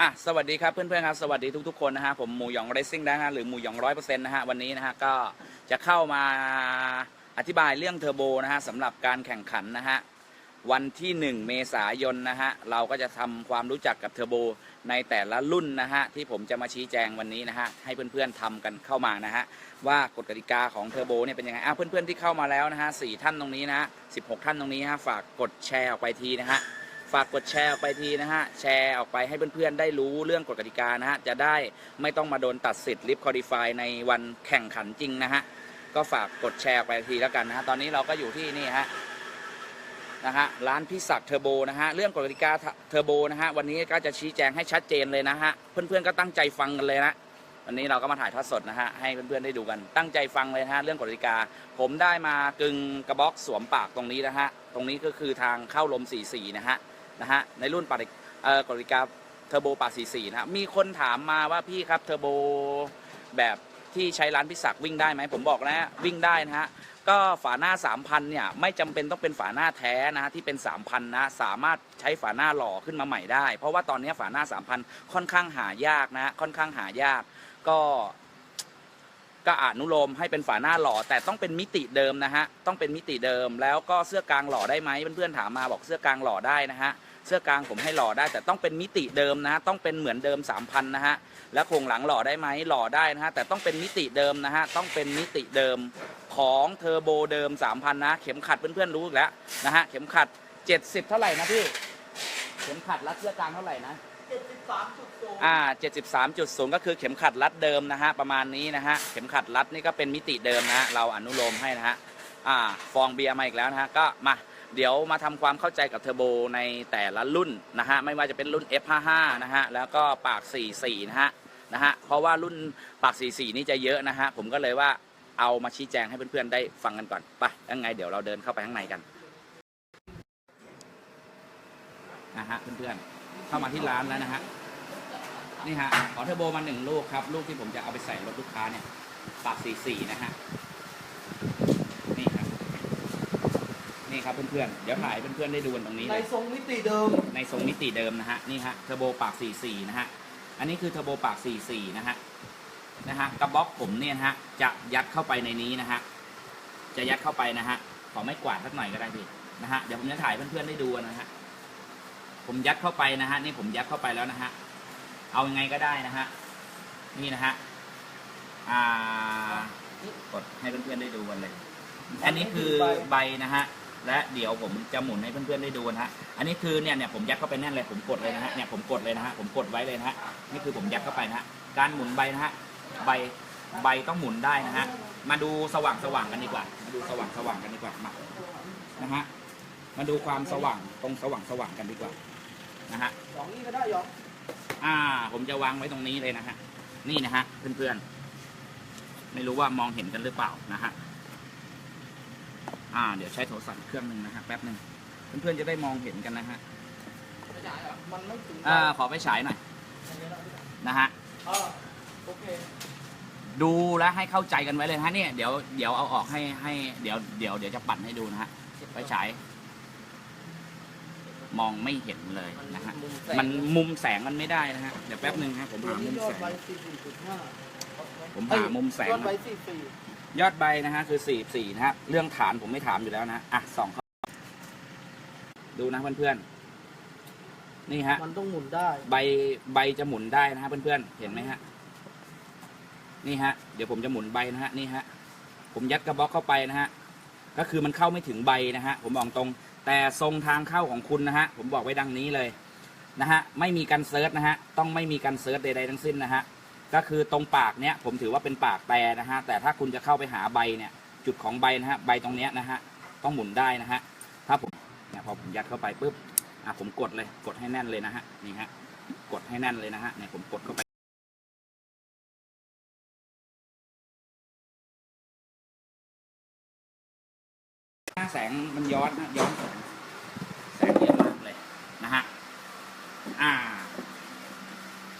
อะสวัสดีครับเพื่อนๆครับสวัสดีทุกๆคนนะฮะผมหมูหยองเรซิ่งนะฮะหรือหมูหยองร้อยเปอร์เซ็นต์นะฮะวันนี้นะฮะก็จะเข้ามาอธิบายเรื่องเทอร์โบนะฮะสำหรับการแข่งขันนะฮะวันที่ 1 เมษายนนะฮะเราก็จะทำความรู้จักกับเทอร์โบในแต่ละรุ่นนะฮะที่ผมจะมาชี้แจงวันนี้นะฮะให้เพื่อนๆทำกันเข้ามานะฮะว่ากฎกติกาของเทอร์โบเนี่ยเป็นยังไงอะเพื่อนๆที่เข้ามาแล้วนะฮะสี่ท่านตรงนี้นะฮะสิท่านตรงนี้ฮะฝากกดแชร์ออกไปทีนะฮะ ฝากกดแชร์ออกไปทีนะฮะ แชร์ออกไปให้เพื่อนๆ ได้รู้เรื่องกฎกติกานะฮะ จะได้ไม่ต้องมาโดนตัดสิทธิ์ลิฟต์คอดิฟายในวันแข่งขันจริงนะฮะ ก็ฝากกดแชร์ออกไปทีแล้วกันนะฮะ ตอนนี้เราก็อยู่ที่นี่ฮะนะฮะร้านพิศักเทอร์โบนะฮะ เรื่องกฎกติกาเทอร์โบนะฮะ วันนี้ก็จะชี้แจงให้ชัดเจนเลยนะฮะ เพื่อนๆ ก็ตั้งใจฟังกันเลยนะวันนี้เราก็มาถ่ายทอดสดนะฮะ ให้เพื่อนๆ ได้ดูกัน ตั้งใจฟังเลยนะฮะ เรื่องกฎกติกา ผมได้มากึงกระบอกสวมปากตรงนี้นะฮะ ตรงนี้ก็คือทางเข้าลม44นะฮะ นะฮะในรุ่นปาริเอ่อกฎกติกาเทอร์โบปาก44นะฮะมีคนถามมาว่าพี่ครับเทอร์โบแบบที่ใช้ร้านพิศักวิ่งได้ไหมผมบอกแล้ววิ่งได้นะฮะก็ฝาหน้า 3,000เนี่ยไม่จำเป็นต้องเป็นฝาหน้าแท้นะฮะที่เป็น 3,000นะสามารถใช้ฝาหน้าหล่อขึ้นมาใหม่ได้ เพราะว่าตอนนี้ฝาหน้า 3,000 ค่อนข้างหายากนะฮะค่อนข้างหายากก็ก็อนุโลมให้เป็นฝาหน้าหล่อแต่ต้องเป็นมิติเดิมนะฮะต้องเป็นมิติเดิมแล้วก็เสื้อกลางหล่อได้ไหมเพื่อนๆถามมาบอกเสื้อกลางหล่อได้นะฮะ เสื้อกลางผมให้หล่อได้ แต่ต้องเป็นมิติเดิมนะฮะต้องเป็นเหมือนเดิม 3,000นะฮะแล้วโครงหลังหล่อได้ไหมหล่อได้นะฮะแต่ต้องเป็นมิติเดิมนะฮะต้องเป็นมิติเดิมของเทอร์โบเดิม 3,000 นะ เข็มขัดเพื่อนๆรู้อีกแล้วนะฮะเข็มขัด 70 เท่าไหร่นะพี่เข็มขัดรัดเสื้อกลางเท่าไหร่นะอ่า73.0 ก็คือเข็มขัดรัดเดิมนะฮะประมาณนี้นะฮะเข็มขัดรัดนี่ก็เป็นมิติเดิมนะฮะเราอนุโลมให้นะฮะอ่าฟองเบียร์มาอีกแล้วนะฮะก็มา เดี๋ยวมาทำความเข้าใจกับเทอร์โบในแต่ละรุ่นนะฮะไม่ว่าจะเป็นรุ่น F55 นะฮะแล้วก็ปาก 44 นะฮะนะฮะเพราะว่ารุ่นปาก 44 นี่จะเยอะนะฮะผมก็เลยว่าเอามาชี้แจงให้เพื่อนๆได้ฟังกันก่อนไปยังไงเดี๋ยวเราเดินเข้าไปข้างในกันนะฮะเพื่อนๆเข้ามาที่ร้านแล้วนะฮะนี่ฮะขอเทอร์โบมาหนึ่งลูกครับ ลูกที่ผมจะเอาไปใส่รถลูกค้าเนี่ยปากสี่สี่นะฮะ นี่ครับ นี่ครับเพื่อนๆ เดี๋ยวถ่ายให้เพื่อนๆได้ดูกันตรงนี้ในเลย ทรงมิติเดิม ในทรงมิติเดิมนะฮะนี่ฮะเทอร์โบปากสี่สี่นะฮะ อันนี้คือเทอร์โบปากสี่สี่นะฮะนะฮะกระบอกผมเนี่ยนะฮะจะยัดเข้าไปในนี้นะฮะจะยัดเข้าไปนะฮะขอไม่กวาดสักหน่อยก็ได้พี่นะฮะเดี๋ยวผมจะถ่ายเพื่อนๆได้ดูกันนะฮะผมยัดเข้าไปนะฮะนี่ผมยัดเข้าไปแล้วนะฮะเอายังไงก็ได้นะฮะนี่นะฮะอ่ากดให้เพื่อนๆได้ดูกันเลย อันนี้คือใบนะฮะ และเดี๋ยวผมจะหมุนให้เพื่อนๆได้ดูนะฮะอันนี้คือเนี่ยเนี่ยผมยัดเข้าไปแน่นเลยผมกดเลยนะฮะเนี่ยผมกดเลยนะฮะผมกดไว้เลยนะฮะนี่คือผมยัดเข้าไปนะฮะการหมุนใบนะฮะใบใบต้องหมุนได้นะฮะมาดูสว่างสว่างกันดีกว่า มาดูสว่างสว่างกันดีกว่ามานะฮะมาดูความสว่างตรงสว่างสว่างกันดีกว่านะฮะสองนี่ก็ได้ยองอ่า ผมจะวางไว้ตรงนี้เลยนะฮะนี่นะฮะเพื่อนๆไม่รู้ว่ามองเห็นกันหรือเปล่านะฮะ อ่า เดี๋ยวใช้โทรศัพท์เครื่องหนึ่งนะฮะแป๊บหนึ่งเพื่อนๆจะได้มองเห็นกันนะฮะไม่ใช่เหรอมันไม่ถึงอ่าขอไปฉายหน่อยนะฮะเออโอเคดูและให้เข้าใจกันไว้เลยนะฮะเนี่ยเดี๋ยวเดี๋ยวเอาออกให้ให้เดี๋ยวเดี๋ยวเดี๋ยวจะปั่นให้ดูนะฮะไปฉายมองไม่เห็นเลยนะฮะมันมุมแสงมันไม่ได้นะฮะเดี๋ยวแป๊บหนึ่งฮะผมตัวหานี้มุมยอแสดงใบสี่สี่จุดห้าผมหามุมแสง ยอดใบนะสี่สี่ยอดใบนะฮะคือสี่สี่นะฮะเรื่องฐานผมไม่ถามอยู่แล้วนะอะสองข้อดูนะเพื่อนๆนี่ฮะ มันต้องหมุนได้ ใบใบจะหมุนได้นะฮะเพื่อนๆเห็นไหมฮะนี่ฮะเดี๋ยวผมจะหมุนใบนะฮะนี่ฮะผมยัดกระบอกเข้าไปนะฮะก็คือมันเข้าไม่ถึงใบนะฮะผมบอกตรง แต่ทรงทางเข้าของคุณนะฮะผมบอกไว้ดังนี้เลยนะฮะไม่มีการเซิร์ชนะฮะต้องไม่มีการเซิร์ชใดๆทั้งสิ้นนะฮะ ก็คือตรงปากเนี้ยผมถือว่าเป็นปากแต่นะฮะแต่ถ้าคุณจะเข้าไปหาใบเนี่ย จุดของใบนะฮะใบตรงเนี้ยนะฮะต้องหมุนได้นะฮะถ้าผมเนี่ยพอผมยัดเข้าไปปุ๊บอะผมกดเลยกดให้แน่นเลยนะฮะนี่ฮะกดให้แน่นเลยนะฮะเนี่ยผมกดเข้าไปหน้าแสงมันย้อนนะย้อนแสงเยอะมากเลยนะฮะอ่า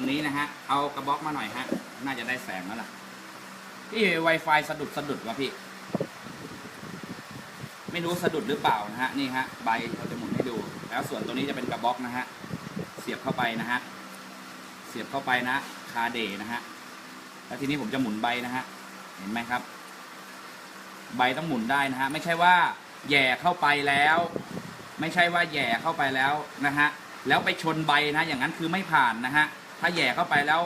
รงนี้นะฮะ เอากระบอกมาหน่อยฮะ น่าจะได้แสงแล้วล่ะ พี่ Wi-Fi สะดุดสะดุดวะพี่ ไม่รู้สะดุดหรือเปล่านะฮะ นี่ฮะ ใบเราจะหมุนให้ดู แล้วส่วนตัวนี้จะเป็นกระบอกนะฮะ เสียบเข้าไปนะฮะ เสียบเข้าไปนะ คาเดนะฮะ แล้วทีนี้ผมจะหมุนใบนะฮะ เห็นไหมครับ ใบต้องหมุนได้นะฮะ ไม่ใช่ว่าแย่เข้าไปแล้ว ไม่ใช่ว่าแย่เข้าไปแล้วนะฮะแล้วไปชนใบนะ อย่างนั้นคือไม่ผ่านนะฮะ ถ้าแหย่เข้าไปแล้ว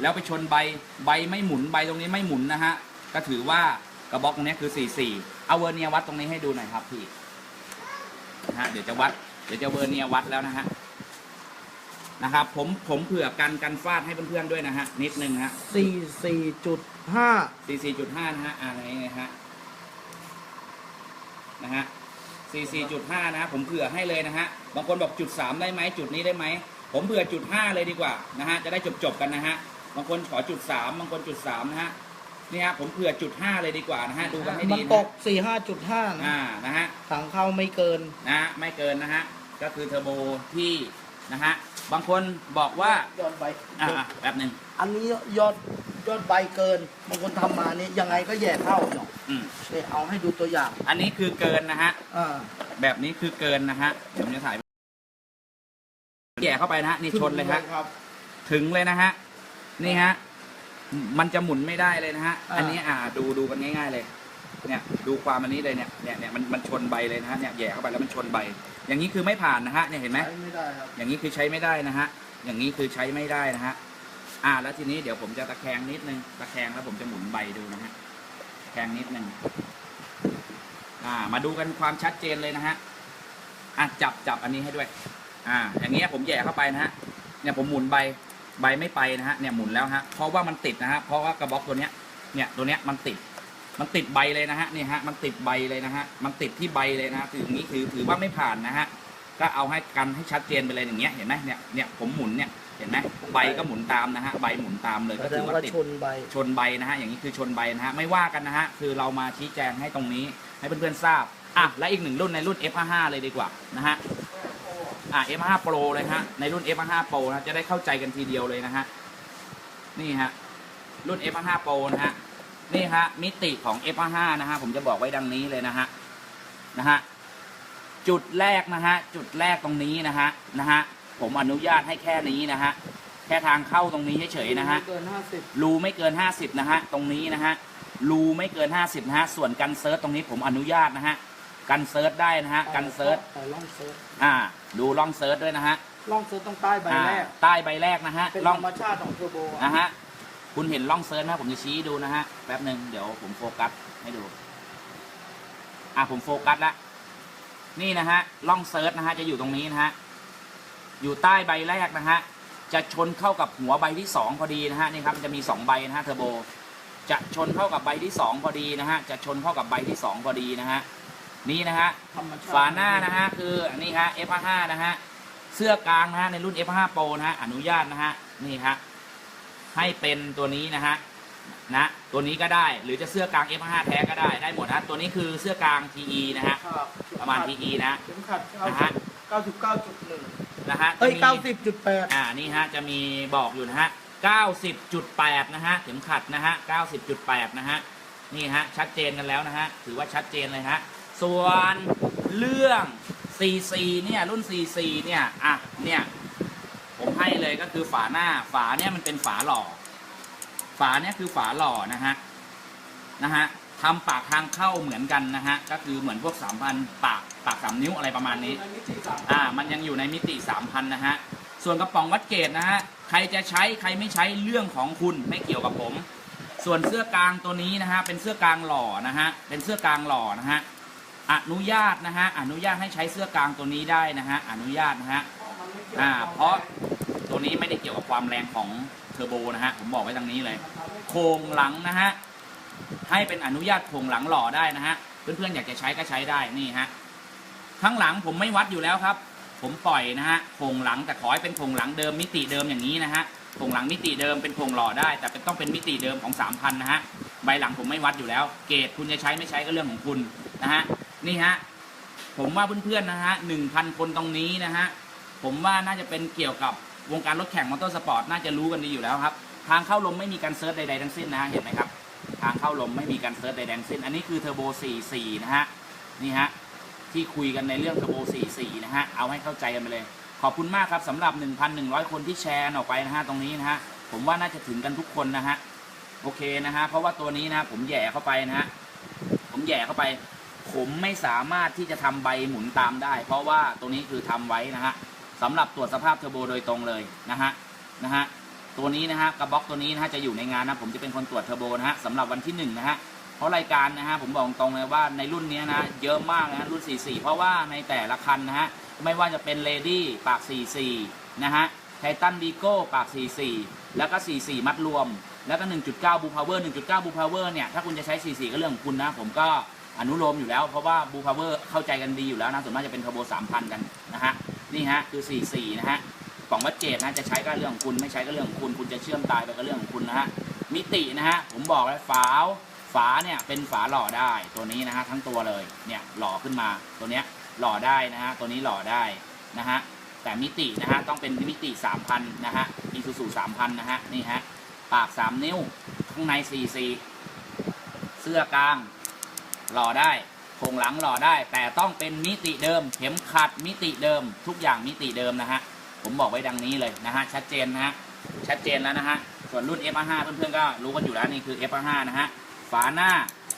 แล้วไปชนใบใบไม่หมุนใบตรงนี้ไม่หมุนนะฮะก็ถือว่ากระบอกตรงนี้คือ 44 เอาเวอร์เนียร์วัดตรงนี้ให้ดูหน่อยครับพี่นะฮะเดี๋ยวจะวัดเดี๋ยวจะเวอร์เนียร์วัดแล้วนะฮะนะครับผมผมเผื่อกันกันฟาดให้เพื่อนๆด้วยนะฮะนิดนึงฮะสี่สี่จุดห้า44.5นะฮะอะไรนะฮะนะฮะ44.5นะฮะผมเผื่อให้เลยนะฮะบางคนบอกจุด3ได้ไหมจุดนี้ได้ไหม ผมเผื่อจุด5เลยดีกว่านะฮะจะได้จบจบๆกันนะฮะบางคนขอจุด3บางคนจุด3นะฮะนี่ฮะผมเผื่อจุด5เลยดีกว่านะฮะดูกันให้มัดีนนะตฮะกสี่ห้าจุดห้านะอ่านะฮะถังเข้าไม่เกินนะฮะไม่เกินนะฮะก็คือเทอร์โบที่นะฮะบางคนบอกว่ายอดใบอ่าแป๊บหนึ่งอันนี้ยอดยอดใบเกินบางคนทำมานี่ยังไงก็แย่เข้าเนาะอืมเนี่ยเอาให้ดูตัวอย่าง อันนี้คือเกินนะฮะอ่าแบบนี้คือเกินนะฮะเดี๋ยวผมจะถ่าย แย่เข้าไปนะฮะนี่ชนเลยฮะครับ ถึงเลยนะฮะนี่ฮะมันจะหมุนไม่ได้เลยนะฮะอ่าอันนี้อ่าดูดูกันง่าย ๆเลย เนี่ยดูความอันนี้เลยเนี่ยเนี่ยเนี่ยมันมันชนใบเลยนะฮะเนี่ยแย่เข้าไปแล้วมันชนใบ อย่างนี้คือไม่ผ่านนะฮะเนี่ยเห็นไหมใช้ไม่ได้ครับ อย่างนี้คือใช้ไม่ได้นะฮะอย่างนี้คือใช้ไม่ได้นะฮะอ่าแล้วทีนี้เดี๋ยวผมจะตะแคงนิดนึงตะแคงแล้วผมจะหมุนใบดูนะฮะแคงนิดนึงอ่ามาดูกันความชัดเจนเลยนะฮะอะจับจับอันนี้ให้ด้วย อ่า อย่างเงี้ยผมแย่เข้าไปนะฮะ เนี่ยผมหมุนใบ ใบไม่ไปนะฮะ เนี่ยหมุนแล้วฮะ เพราะว่ามันติดนะฮะ เพราะว่ากระบอกตัวเนี้ย เนี่ยตัวเนี้ยมันติด มันติดใบเลยนะฮะ นี่ฮะ มันติดใบเลยนะฮะ มันติดที่ใบเลยนะฮะถืออย่างนี้ถือถือว่าไม่ผ่านนะฮะ ก็เอาให้กันให้ชัดเจนไปเลยอย่างเงี้ย เห็นไหมเนี่ย เนี่ยผมหมุนเนี่ย เห็นไหมใบก็หมุนตามนะฮะ ใบหมุนตามเลยแสก็ดถืงอว่าว่าติด ชนใบ ชนใบนะฮะ อย่างนี้คือชนใบนะฮะ ไม่ว่ากันนะฮะ คือเรามาชี้แจงให้ตรงนี้ ให้เพื่อนๆทราบ อะ และอีกหนึ่งรุ่นในรุ่น F55 เลยดีกว่านะฮะ อะ F55 Pro เลยฮะ ในรุ่น F55 Pro นะ จะได้เข้าใจกันทีเดียวเลยนะฮะ นี่ฮะ รุ่น F55 Pro นะฮะ นี่ฮะ มิติของ F55 นะฮะ ผมจะบอกไว้ดังนี้เลยนะฮะ นะฮะ จุดแรกนะฮะ จุดแรกตรงนี้นะฮะ นะฮะ ผมอนุญาตให้แค่นี้นะฮะ แค่ทางเข้าตรงนี้เฉยๆนะฮะเกินห้าสิบรูไม่เกิน 50 นะฮะ ตรงนี้นะฮะรูไม่เกิน 50นะฮะ ส่วนกันเซิร์ชตรงนี้ผมอนุญาตนะฮะ กันเซิร์ชได้นะฮะ กันเซิร์ชแต่ล่องเซิร์ชอ่า ดูล่องเซิร์ชด้วยนะฮะล่องเซิร์ชต้องใต้ใบอ่าแรก ใต้ใบแรกนะฮะเป็นล่ธอง รรมชาติของเทอร์โบอะนะฮะ คุณเห็นล่องเซิร์ชไหมผมจะชี้ดูนะฮะ แป๊บหนึ่งเดี๋ยวผมโฟกัสให้ดู อ่าผมโฟกัสละนี่นะฮะล่องเซิร์ชนะฮะจะอยู่ตรงนี้นะฮะ อยู่ใต้ใบแรกนะฮะ จะชนเข้ากับหัวใบที่สองพอดีนะฮะนี่ครับมันจะมีสองใบนะฮะเทอร์โบ จะชนเข้ากับใบที่สองพอดีนะฮะ จะชนเข้ากับใบที่สองพอดีนะฮะ นี่นะฮะธรรมชาติฝาหน้านะฮะคืออันนี้ฮะ F5 นะฮะเสื้อกลางนะฮะในรุ่น F5 Pro นะฮะอนุญาตนะฮะนี่ฮะให้เป็นตัวนี้นะฮะนะตัวนี้ก็ได้หรือจะเสื้อกลาง F5 แท้ก็ได้ได้หมดนะตัวนี้คือเสื้อกลาง TE นะฮะครับประมาณ TE นะเข็มขัดนะฮะเก้าสิบเก้าจุดหนึ่งนะฮะเอ้ยจะมีเก้าสิบจุดแปดอ่านี่ฮะจะมีบอกอยู่นะฮะ90.8นะฮะเข็มขัดนะฮะ90.8นะฮะนี่ฮะชัดเจนกันแล้วนะฮะถือว่าชัดเจนเลยฮะ ส่วนเรื่อง CC เนี่ยรุ่น CC เนี่ยอะเนี่ยผมให้เลยก็คือฝาหน้าฝาเนี่ยมันเป็นฝาหล่อ ฝาเนี่ยคือฝาหล่อนะฮะนะฮะทำปากทางเข้าเหมือนกันนะฮะก็คือเหมือนพวกสามพันปากปากสามนิ้วอะไรประมาณนี้อ่ามันยังอยู่ในมิติ3,000นนะฮะส่วนกระป๋องวัดเกรดนะฮะใครจะใช้ใครไม่ใช้เรื่องของคุณไม่เกี่ยวกับผม ส่วนเสื้อกลางตัวนี้นะฮะเป็นเสื้อกลางหล่อนะฮะเป็นเสื้อกลางหล่อนะฮะ อนุญาตนะฮะอนุญาตให้ใช้เสื้อกลางตัวนี้ได้นะฮะอนุญาตนะฮะอ่าเพราะตัวนี้ไม่ได้เกี่ยวกับความแรงของเทอร์โบนะฮะผมบอกไว้ตรงนี้เลย โครงหลังนะฮะให้เป็นอนุญาตโครงหลังหล่อได้นะฮะเพื่อนๆอยากจะใช้ก็ใช้ได้นี่ฮะข้างหลังผมไม่วัดอยู่แล้วครับ ผมปล่อยนะฮะโครงหลังแต่ขอให้เป็นโครงหลังเดิมมิติเดิมอย่างนี้นะฮะโครงหลังมิติเดิมเป็นโครงหล่อได้ แต่เป็นต้องเป็นมิติเดิมของ3,000นะฮะใบหลังผมไม่วัดอยู่แล้ว เกรดคุณจะใช้ไม่ใช้ก็เรื่องของคุณนะฮะ นี่ฮะ ผมว่าเพื่อนๆนะฮะหนึ่งพันคนตรงนี้นะฮะ ผมว่าน่าจะเป็นเกี่ยวกับวงการรถแข่งมอเตอร์สปอร์ตน่าจะรู้กันดีอยู่แล้วครับ ทางเข้าลมไม่มีการเซิร์ชใดๆทั้งสิ้นนะฮะเห็นไหมครับ ทางเข้าลมไม่มีการเซิร์ชใดๆทั้งสิ้น อันนี้คือเทอร์โบ44นะฮะ นี่ฮะ ที่คุยกันในเรื่องเทอร์โบ44นะฮะ เอาให้เข้าใจกันไปเลย ขอบคุณมากครับสำหรับ 1,100 คนที่แชร์ออกไปนะฮะตรงนี้นะฮะ ผมว่าน่าจะถึงกันทุกคนนะฮะ โอเคนะฮะ เพราะว่าตัวนี้นะฮะผมแย่เข้าไปนะฮะ ผมแย่เข้าไป ผมไม่สามารถที่จะทำใบหมุนตามได้ เพราะว่าตัวนี้คือทำไว้นะฮะสำหรับตรวจสภาพเทอร์โบโดยตรงเลยนะฮะนะฮะตัวนี้นะฮะกระบอกตัวนี้นะฮะจะอยู่ในงานนะผมจะเป็นคนตรวจเทอร์โบนะฮะสำหรับวันที่หนึ่งนะฮะเพราะรายการนะฮะผมบอกตรงเลยว่าในรุ่นนี้นะเยอะมากนะรุ่น 44 เพราะว่าในแต่ละคันนะฮะไม่ว่าจะเป็นเลดี้ปาก 44 นะฮะไททันดีโก้ปาก 44 แล้วก็ 44 มัดรวม แล้วก็ 1.9บูพาวเวอร์ 1.9บูพาวเวอร์เนี่ยถ้าคุณจะใช้ 44 ก็เรื่องของคุณนะผมก็ อนุโลมอยู่แล้ว เพราะว่าบูพาวเวอร์เข้าใจกันดีอยู่แล้วนะส่วนมากจะเป็นเทอร์โบ3,000กันนะฮะนี่ฮะคือ 44 นะฮะกล่องวัดเจตนะจะใช้ก็เรื่องของคุณไม่ใช้ก็เรื่องของคุณคุณจะเชื่อมตายไปก็เรื่องของคุณนะฮะมิตินะฮะผมบอกแล้วฝาฝาเนี่ยเป็นฝาหล่อได้ตัวนี้นะฮะทั้งตัวเลยเนี่ยหล่อขึ้นมาตัวเนี้ยหล่อได้นะฮะตัวนี้หล่อได้นะฮะแต่มิตินะฮะต้องเป็นมิติ 3,000นะฮะอีซูซู3,000นะฮะนี่ฮะปาก 3 นิ้วข้างใน4 4เสื้อกลาง หล่อได้โครงหลังหล่อได้ แต่ต้องเป็นมิติเดิม เข็มขัดมิติเดิม ทุกอย่างมิติเดิมนะฮะผมบอกไว้ดังนี้เลยนะฮะชัดเจนนะฮะชัดเจนแล้วนะฮะส่วนรุ่น F5 เพื่อนๆก็รู้กันอยู่แล้วนี่คือ F5 นะฮะฝาหน้า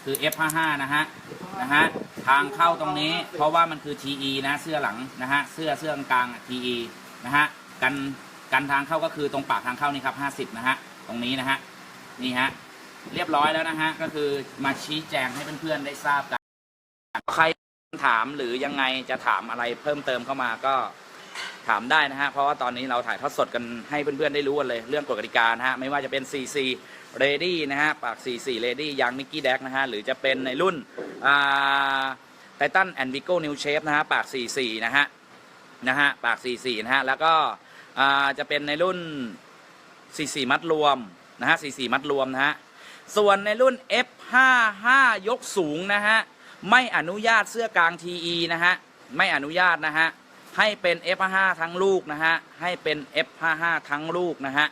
คือ F55 นะฮะ นะฮะ ทางเข้าตรงนี้ เพราะว่ามันคือ TE นะ เสื้อหลังนะฮะ เสื้อเสื้อกลาง TE นะฮะ กัน กันทางเข้าก็คือตรงปากทางเข้านี่ครับ 50 นะฮะ ตรงนี้นะฮะ นี่ฮะ เรียบร้อยแล้วนะฮะ ก็คือมาชี้แจงให้เพื่อนๆได้ทราบกัน ใครถามหรือยังไงจะถามอะไรเพิ่มเติมเข้ามาก็ถามได้นะฮะ เพราะว่าตอนนี้เราถ่ายทอดสดกันให้เพื่อนๆได้รู้กันเลย เรื่องกฎกติกานะฮะ ไม่ว่าจะเป็น CC Ready นะฮะ ปาก44 Ready ยางมิกกี้แดกนะฮะ หรือจะเป็นในรุ่นไททันแอนด์วิโก้นิวเชฟนะฮะ ปาก44นะฮะ นะฮะ ปาก44นะฮะ แล้วก็จะเป็นในรุ่น44มัดรวมนะฮะ44มัดรวมนะฮะ ส่วนในรุ่น F55 ยกสูงนะฮะ ไม่อนุญาตเสื้อกลาง TE นะฮะ ไม่อนุญาตนะฮะ ให้เป็น F55 ทั้งลูกนะฮะ ให้เป็น F55 ทั้งลูกนะฮะ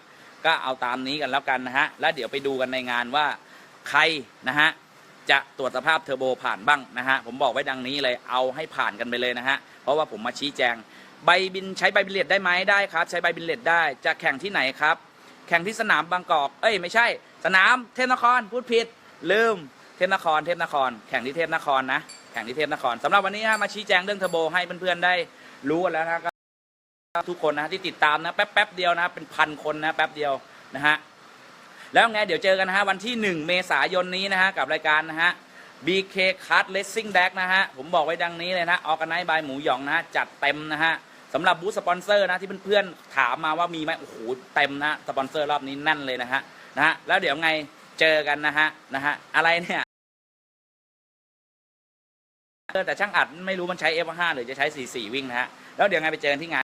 ก็เอาตามนี้กันแล้วกันนะฮะ แล้วเดี๋ยวไปดูกันในงานว่าใครนะฮะจะตรวจสภาพเทอร์โบผ่านบ้างนะฮะ ผมบอกไว้ดังนี้เลย เอาให้ผ่านกันไปเลยนะฮะ เพราะว่าผมมาชี้แจง ใบบินใช้ใบบินเลตได้ไหมได้ครับ ใช้ใบบินเลตได้ จะแข่งที่ไหนครับ แข่งที่สนามบางกอก เอ้ยไม่ใช่ สนามเทพนครพูดผิด ลืมเทพนคร เทพนคร แข่งที่เทพนครนะแข่งที่เทพนครสำหรับวันนี้นะมาชี้แจงเรื่องเทอร์โบให้เพื่อนๆได้รู้กันแล้วนะก็ทุกคนนะที่ติดตามนะแป๊บๆเดียวนะเป็นพันคนนะแป๊บเดียวนะฮะแล้วไงเดี๋ยวเจอกันนะฮะวันที่ 1 เมษายนนี้นะฮะกับรายการนะฮะ BK Card Racing Deck นะฮะ ผมบอกไว้ดังนี้เลยนะออกกันไนบายหมูหยองนะฮะจัดเต็มนะฮะสำหรับบูธสปอนเซอร์นะที่เพื่อนๆถามมาว่ามีไหมโอ้โหเต็มนะสปอนเซอร์รอบนี้แน่นเลยนะฮะ นะฮะแล้วเดี๋ยวไงเจอกันนะฮะนะฮะอะไรเนี่ยแต่ช่างอัดไม่รู้มันใช้ F5 หรือจะใช้44วิ่งนะฮะแล้วเดี๋ยวไงไปเจอกันที่งาน